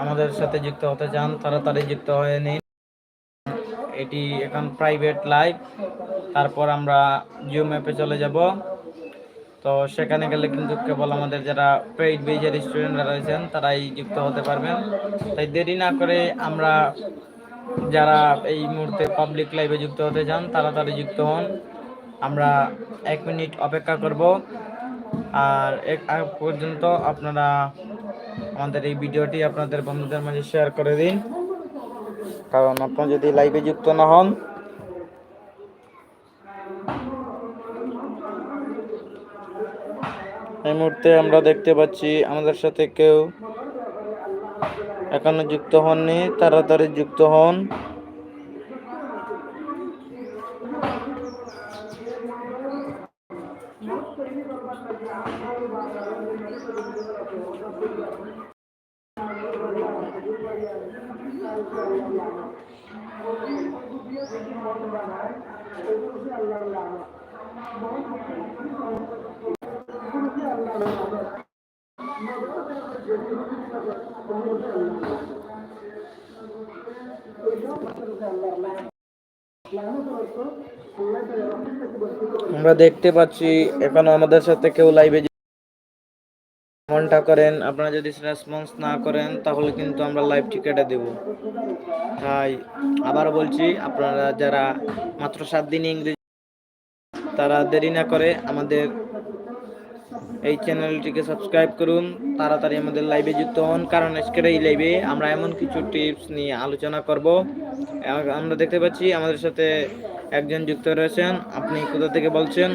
আমাদের সাথে যুক্ত হতে চান তাড়াতাড়ি যুক্ত হয়ে নিন। এটি এখন প্রাইভেট লাইভ তারপর আমরা জিও ম্যাপে চলে যাব। তো সেখানে গেলে কিন্তু কেবল আমাদের যারা পেইড বেজের স্টুডেন্টরা রয়েছেন, তারাই যুক্ত হতে পারবেন। তাই দেরি না করে আমরা যারা এই মুহূর্তে পাবলিক লাইভে যুক্ত হতে চান তাড়াতাড়ি যুক্ত হন। আমরা এক মিনিট অপেক্ষা করব। আর এক পর্যন্ত আপনারা আমাদের এই ভিডিওটি আপনাদের বন্ধুদের মাঝে শেয়ার করে দিন। কারণ আপনারা যদি লাইভে যুক্ত না হন, এই মুহূর্তে আমরা দেখতে পাচ্ছি আমাদের সাথে কেউ এখনও যুক্ত হননি, তাড়াতাড়ি যুক্ত হন। আমরা দেখতে পাচ্ছি এখনও আমাদের সাথে কেউ লাইভে মনটা করেন, আপনারা যদি রেসপন্স না করেন, তাহলে কিন্তু আমরা লাইভ টিকেটে দেব। তাই আবার বলছি, আপনারা যারা মাত্র সাত দিন ইংরেজি তারা দেরি না করে আমাদের এই চ্যানেলটিকে সাবস্ক্রাইব করুন, তাড়াতাড়ি আমাদের লাইভে যুক্ত হন, কারণ আজকের এই লাইভে আমরা এমন কিছু টিপস নিয়ে আলোচনা করব। আমরা দেখতে পাচ্ছি আমাদের সাথে একজন যুক্ত রয়েছেন, আপনি কোথা থেকে বলছেন?